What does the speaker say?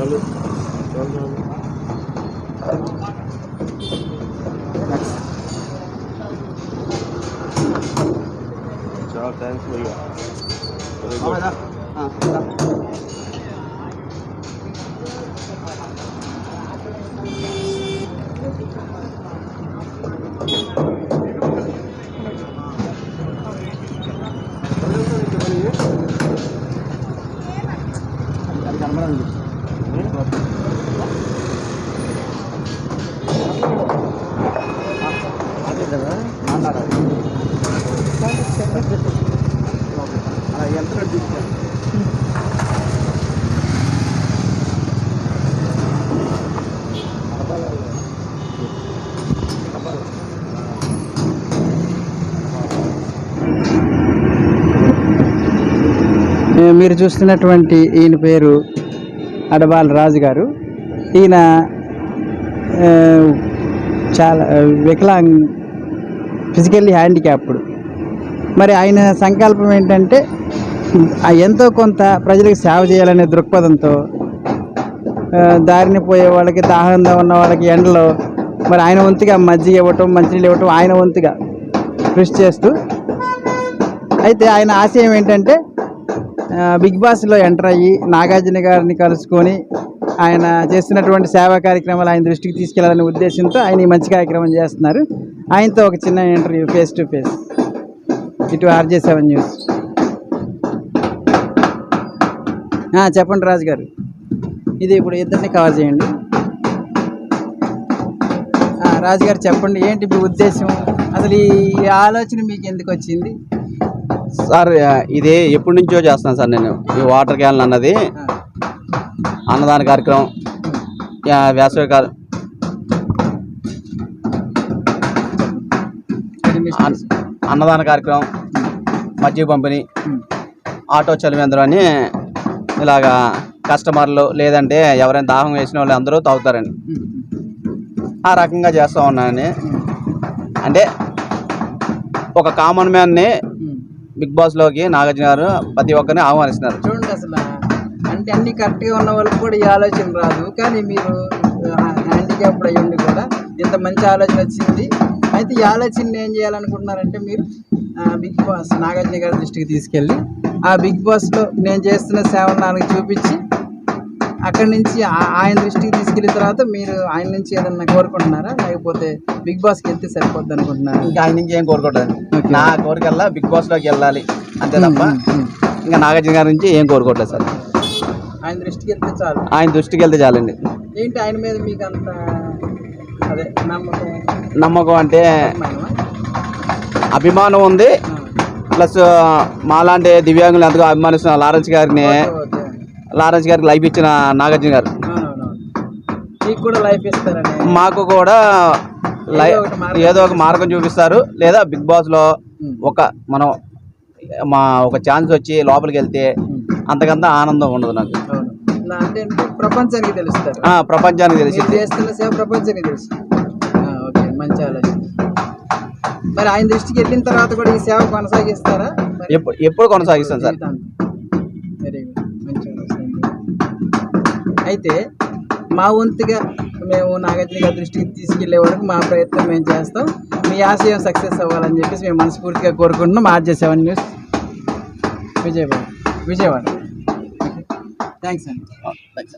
చాలు చాలు చాలు చాలా థ్యాంక్స్ భయ్యా మీరు చూస్తున్నటువంటి ఈయన పేరు అడబాల రాజు గారు. ఈయన చాలా వికలాంగ్ ఫిజికల్లీ హ్యాండిక్యాప్డ్. మరి ఆయన సంకల్పం ఏంటంటే ఆ ఎంతో కొంత ప్రజలకు సేవ చేయాలనే దృక్పథంతో దారిని దారిన పోయే వాళ్ళకి దాహంగా ఉన్న వాళ్ళకి ఎండలో మరి ఆయన వంతుగా మజ్జిగ ఇవ్వటం మంచినీళ్ళు ఇవ్వటం ఆయన వంతుగా కృషి చేస్తూ అయితే ఆయన ఆశయం ఏంటంటే బిగ్ బాస్లో ఎంటర్ అయ్యి నాగార్జున గారిని కలుసుకొని ఆయన చేస్తున్నటువంటి సేవా కార్యక్రమాలు ఆయన దృష్టికి తీసుకెళ్ళాలనే ఉద్దేశంతో ఆయన ఈ మంచి కార్యక్రమం చేస్తున్నారు. ఆయనతో ఒక చిన్న ఇంటర్వ్యూ ఫేస్ టు ఫేస్ ఇటు ఆర్జే సెవెన్ న్యూస్. చెప్పండి రాజు గారు. ఇది ఇప్పుడు ఇద్దరిని కవర్ చేయండి. రాజు గారు చెప్పండి ఏంటి మీ ఉద్దేశం? అసలు ఈ ఆలోచన మీకు ఎందుకు వచ్చింది? సార్ ఇది ఎప్పటి నుంచో చేస్తాను సార్ నేను. ఈ వాటర్ క్యాన్ అన్నది అన్నదాన కార్యక్రమం వేసవి కాలం అన్నదాన కార్యక్రమం మజ్జిగ పంపిణీ ఉమ్. ఆటో చలివేంద్రం అని ఇలాగా కస్టమర్లు లేదంటే ఎవరైనా దాహం వేసిన వాళ్ళు అందరూ తాగుతారండి. ఉమ్. ఆ రకంగా చేస్తూ ఉన్నానని అంటే ఒక కామన్ మ్యాన్ని. బిగ్ బాస్లోకి నాగార్జున గారు ప్రతి ఒక్కరిని ఆహ్వానిస్తున్నారు. చూడండి అసలు అంటే అన్ని కరెక్ట్గా ఉన్న వాళ్ళకి కూడా ఈ ఆలోచన రాదు. కానీ మీరు హ్యాండిక్యాప్డ్ అయ్యి ఉండి కూడా ఇంత మంచి ఆలోచన వచ్చింది. అయితే ఈ ఆలోచన ఏం చేయాలనుకుంటున్నారంటే మీరు బిగ్ బాస్ నాగార్జున గారి దృష్టికి తీసుకెళ్ళి ఆ బిగ్ బాస్లో నేను చేస్తున్న సేవలు నాలుగు చూపించి అక్కడి నుంచి ఆయన దృష్టికి తీసుకెళ్ళిన తర్వాత మీరు ఆయన నుంచి ఏదన్నా కోరుకుంటున్నారా? లేకపోతే బిగ్ బాస్కి వెళ్తే సరిపోద్ది అనుకుంటున్నారా? ఇంకా ఆయన నుంచి ఏం కోరుకోవట్లేదు. నా కోరికల్లా బిగ్ బాస్లోకి వెళ్ళాలి. అంతే తప్ప. ఇంకా నాగార్జున గారి నుంచి ఏం కోరుకోవట్లేదు సార్. ఆయన దృష్టికి వెళ్తే చాలు. ఆయన దృష్టికి వెళ్తే చాలండి. ఏంటి ఆయన మీద మీకు అంత నమ్మకం అంటే? అభిమానం ఉంది ప్లస్ మాలాంటి దివ్యాంగులు ఎంతగా అభిమానిస్తున్న లారెన్స్ గారిని. లారెన్స్ గారికి లైఫ్ ఇచ్చిన నాగార్జున గారు. మీకు కూడా లైఫ్ ఇస్తారని మాకు కూడా లై ఏదో ఒక మార్గం చూపిస్తారు లేదా బిగ్ బాస్లో. ఒక మనం మా ఒక ఛాన్స్ వచ్చి లోపలికి వెళ్తే. అంతకంత ఆనందం ఉండదు నాకు అంటే ప్రపంచానికి తెలుస్తారు. ప్రపంచానికి తెలిసి చేస్తున్న సేవ ప్రపంచానికి తెలుసు ఓకే మంచి ఆలోచన. మరి ఆయన దృష్టికి వెళ్ళిన తర్వాత కూడా ఈ సేవ కొనసాగిస్తారా? ఎప్పుడు ఎప్పుడు కొనసాగిస్తాను సార్? జీవితాంతం. వెరీ గుడ్ మంచి ఆలోచన అయితే మా వంతుగా మేము నాగార్జున గారి దృష్టికి తీసుకెళ్ళే వరకు మా ప్రయత్నం మేము చేస్తాం. మీ ఆశయం సక్సెస్ అవ్వాలని చెప్పేసి మేము మనస్ఫూర్తిగా కోరుకుంటున్నాం. RJ seven news. Vijayawada. Vijayawada. thanks,